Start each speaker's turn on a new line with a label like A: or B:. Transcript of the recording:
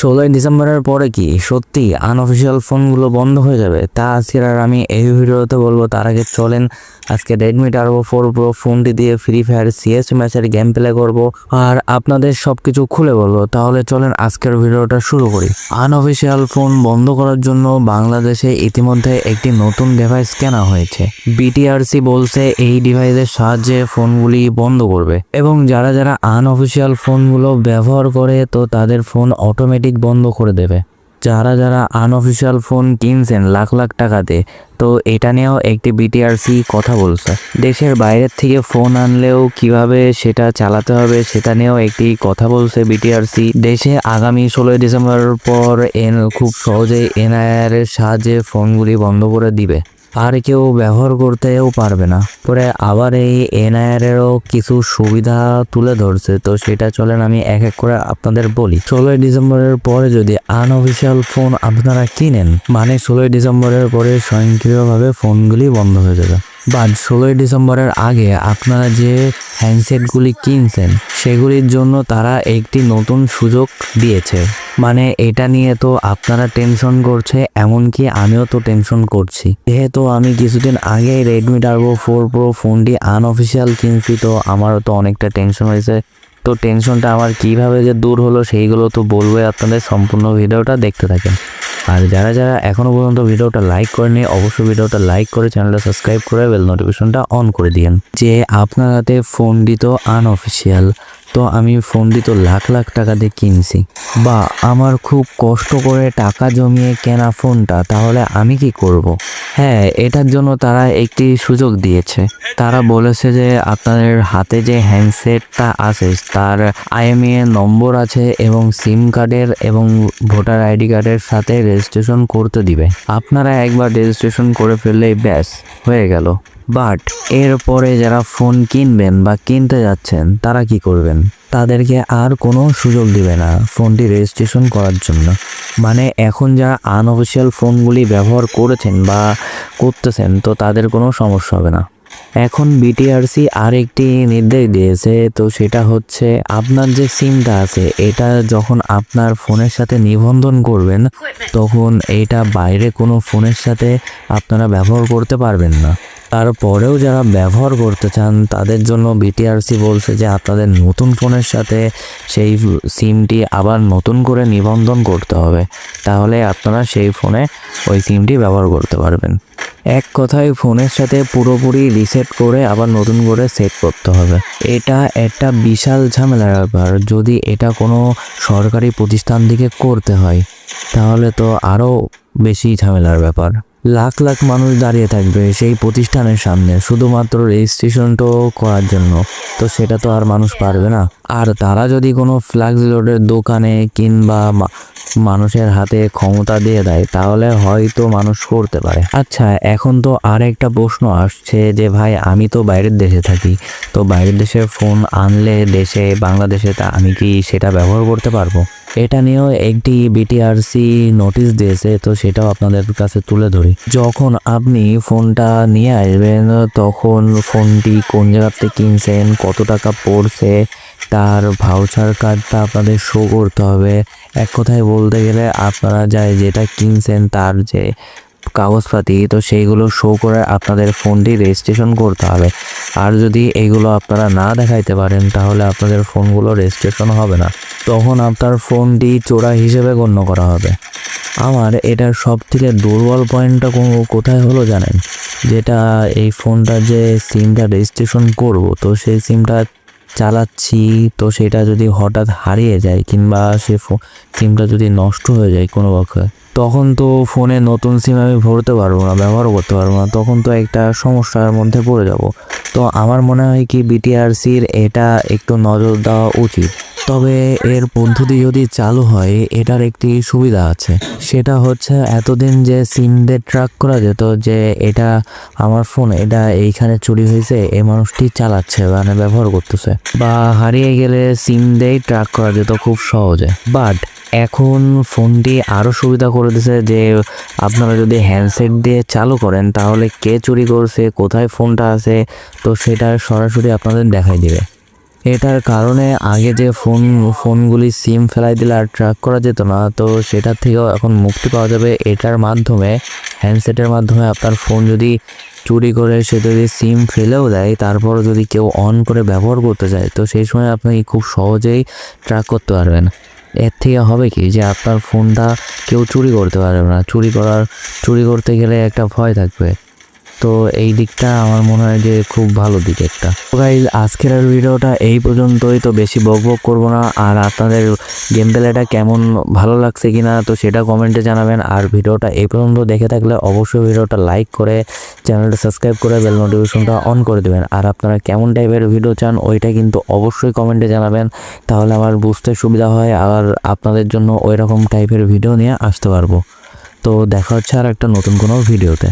A: ষোলোই ডিসেম্বরের পরে কি সত্যি আনঅফিসিয়াল ফোনগুলো বন্ধ হয়ে যাবে? তা আজকের আর আমি এই ভিডিওতে বলব, তার আগে চলেন আজকে রেডমি টার্বো ফোর প্রো ফোনটি দিয়ে ফ্রি ফায়ার সিএস ম্যাচের গেম প্লে করব। আর আপনাদের সব কিছু খুলে বলব, তাহলে চলেন আজকের ভিডিওটা শুরু করি। আনঅফিসিয়াল ফোন বন্ধ করার জন্য বাংলাদেশে ইতিমধ্যে একটি নতুন ডিভাইস কেনা হয়েছে। বিটিআরসি বলছে এই ডিভাইসের সাহায্যে ফোনগুলি বন্ধ করবে। এবং যারা যারা আনঅফিসিয়াল ফোনগুলো ব্যবহার করে, তো তাদের ফোন অটোমেটিক বন্ধ করে দেবে। যারা যারা আনঅফিসিয়াল ফোন কিনছেন লাখ লাখ টাকাতে, তো এটা নিয়েও একটি বিটিআরসি কথা বলছে। দেশের বাইরের থেকে ফোন আনলেও কীভাবে সেটা চালাতে হবে সেটা নিয়েও একটি কথা বলছে বিটিআরসি দেশে আগামী ষোলোই ডিসেম্বর পর এন খুব সহজেই এনআইআর এর সাহায্যে ফোনগুলি বন্ধ করে দিবে। আর কেউ ব্যবহার করতেও পারবে না। পরে আবার এই এনআইআরেরও কিছু সুবিধা তুলে ধরছে। তো সেটা চলেন আমি এক এক করে আপনাদের বলি। ষোলোই ডিসেম্বরের পরে যদি আনঅফিসিয়াল ফোন আপনারা কিনেন মানে ষোলোই ডিসেম্বরের পরে স্বয়ংক্রিয়ভাবে ফোনগুলি বন্ধ হয়ে যাবে। বাট ষোলোই ডিসেম্বরের আগে আপনারা যে হ্যান্ডসেটগুলি কিনছেন, সেগুলির জন্য তারা একটি নতুন সুযোগ দিয়েছে। মানে এটা নিয়ে তো আপনারা টেনশন করছে, এমনকি আমিও তো টেনশন করছি। যেহেতু আমি কিছুদিন আগে রেডমি টার্বো ফোর প্রো ফোনটি আনঅফিসিয়াল কিনছি, তো আমারও তো অনেকটা টেনশন হয়েছে। তো টেনশনটা আমার কীভাবে যে দূর হলো, সেইগুলো তো বলবোই আপনাদের, সম্পূর্ণ ভিডিওটা দেখতে থাকেন। আর যারা যারা এখনও পর্যন্ত ভিডিওটা লাইক করেনি অবশ্যই ভিডিওটা লাইক করে চ্যানেলটা সাবস্ক্রাইব করে বেল নোটিফিকেশনটা অন করে দিয়েন। যে আপনার হাতে ফোন দিত আনঅফিসিয়াল তো আমি ফোনটি তো লাখ লাখ টাকা দিয়ে কিনছি। বা আমার খুব কষ্ট করে টাকা জমিয়ে কেনা ফোনটা তাহলে আমি কি করব। হ্যাঁ এটার জন্য তারা একটি সুযোগ দিয়েছে। তারা বলেছে যে আপনাদের হাতে যে হ্যান্ডসেটটা আছে, তার আইএমইএ নম্বর আছে এবং সিম কার্ডের এবং ভোটার আইডি কার্ডের সাথে রেজিস্ট্রেশন করতে দিবে। আপনারা একবার রেজিস্ট্রেশন করে ফেললেই ব্যাস, হয়ে গেল। বাট এরপরে যারা ফোন কিনবেন বা কিনতে যাচ্ছেন তারা কি করবেন? তাদেরকে আর কোনো সুযোগ দিবে না ফোনটি রেজিস্ট্রেশন করার জন্য। মানে এখন যারা আনঅফিসিয়াল ফোনগুলি ব্যবহার করেছেন বা করতেছেন তো তাদের কোনো সমস্যা হবে না। এখন বিটিআরসি আর একটি নির্দেশ দিয়েছে তো সেটা হচ্ছে আপনার যে সিমটা আছে এটা যখন আপনার ফোনের সাথে নিবন্ধন করবেন তখন এটা বাইরে কোনো ফোনের সাথে আপনারা ব্যবহার করতে পারবেন না। তারপরেও যারা ব্যবহার করতে চান, তাদের জন্য বিটিআরসি বলছে যে আপনাদের নতুন ফোনের সাথে সেই সিমটি আবার নতুন করে নিবন্ধন করতে হবে। তাহলে আপনারা সেই ফোনে ওই সিমটি ব্যবহার করতে পারবেন। এক কথায়, ফোনের সাথে পুরোপুরি রিসেট করে আবার নতুন করে সেট করতে হবে। এটা একটা বিশাল ঝামেলার ব্যাপার। যদি এটা কোনো সরকারি প্রতিষ্ঠান থেকে করতে হয়, তাহলে তো আরও বেশি ঝামেলার ব্যাপার। লাখ লাখ মানুষ দাঁড়িয়ে থাকবে সেই প্রতিষ্ঠানের সামনে, শুধুমাত্র রেজিস্ট্রেশনটাও করার জন্য। তো সেটা তো আর মানুষ পারবে না। আর তারা যদি কোনো ফ্ল্যাক্স লোডের দোকানে কিংবা মানুষের হাতে ক্ষমতা দিয়ে দেয়, তাহলে হয়তো মানুষ করতে পারে। আচ্ছা এখন তো আর একটা প্রশ্ন আসছে যে, ভাই, আমি তো বাইরের দেশে থাকি। তো বাইরের দেশে ফোন আনলে দেশে, বাংলাদেশে, তা আমি কি সেটা ব্যবহার করতে পারব? এটা নিয়েও একটি বিটিআরসি নোটিশ দিয়েছে, তো সেটাও আপনাদের কাছে তুলে ধরি। যখন আপনি ফোনটা নিয়ে আসবেন, তখন ফোনটি কোন জায়গাতে কিনছেন, কত টাকা পড়ছে, তার ভাউচার কার্ডটা আপনাদের শো করতে হবে। এক কথায় বলতে গেলে আপনারা যাই যেটা কিনছেন, তার যে কাগজপাতি, তো সেইগুলো শো করে আপনাদের ফোনটি রেজিস্ট্রেশন করতে হবে। আর যদি এইগুলো আপনারা না দেখাইতে পারেন, তাহলে আপনাদের ফোনগুলো রেজিস্ট্রেশন হবে না। তখন আপনার ফোনটি চোরা হিসেবে গণ্য করা হবে। আমার এটার সব থেকে দুর্বল পয়েন্টটা কোথায় হলো জানেন? যেটা এই ফোনটা যে সিমটা রেজিস্ট্রেশন করব, তো সেই সিমটা চালাচ্ছি, তো সেটা যদি হঠাৎ হারিয়ে যায়, কিংবা সে সিমটা যদি নষ্ট হয়ে যায় কোনো পক্ষে তখন তো ফোনে নতুন সিম আমি ভরতে পারব না ব্যবহার করতে পারব না, তখন তো একটা সমস্যার মধ্যে পড়ে যাব। তো আমার মনে হয় কি বিটিআরসির এটা একটু নজর দেওয়া উচিত। তবে এর পদ্ধতি যদি চালু হয়, এটার একটি সুবিধা আছে। সেটা হচ্ছে এতদিন যে সিম দিয়ে ট্র্যাক করা যেত যে এটা আমার ফোন এটা এইখানে চুরি হয়েছে, এই মানুষটি চালাচ্ছে মানে ব্যবহার করতেছে। বা হারিয়ে গেলে সিম দিয়েই ট্র্যাক করা যেত খুব সহজে। বাট এখন ফোনটি আরও সুবিধা করে দিছে যে আপনারা যদি হ্যান্ডসেট দিয়ে চালু করেন, তাহলে কে চুরি করছে, কোথায় ফোনটা আছে, তো সেটা সরাসরি আপনাদের দেখাই দেবে। এটার কারণে আগে যে ফোন, ফোনগুলি সিম ফেলাই দিলে আর ট্র্যাক করা যেত না, তো সেটার থেকেও এখন মুক্তি পাওয়া যাবে। এটার মাধ্যমে হ্যান্ডসেটের মাধ্যমে আপনার ফোন যদি চুরি করে, সে যদি সিম ফেলেও দেয়, তারপর যদি কেউ অন করে ব্যবহার করতে চায়, তো সেই সময় আপনি খুব সহজেই ট্র্যাক করতে পারবেন। এর থেকে হবে কি যে আপনার ফোনটা কেউ চুরি করতে পারবে না। চুরি করার, চুরি করতে গেলে একটা ভয় থাকবে। তো এই দিকটা আমার মনে হয় যে খুব ভালো দিক একটা। তো গাইজ আজকের ভিডিওটা এই পর্যন্তই। তো বেশি বক বক করব না। আর আপনাদের গেম প্লেটা কেমন, ভালো লাগছে কিনা, তো সেটা কমেন্টে জানাবেন। আর ভিডিওটা এই পর্যন্ত দেখে থাকলে অবশ্যই ভিডিওটা লাইক করে চ্যানেলটা সাবস্ক্রাইব করে বেল নোটিফিকেশনটা অন করে দেবেন। আর আপনারা কেমন টাইপের ভিডিও চান, ওইটা কিন্তু অবশ্যই কমেন্টে জানাবেন। তাহলে আমার বুঝতে সুবিধা হয়, আর আপনাদের জন্য ওই রকম টাইপের ভিডিও নিয়ে আসতে পারব। তো দেখা হচ্ছে আর একটা নতুন কোনো ভিডিওতে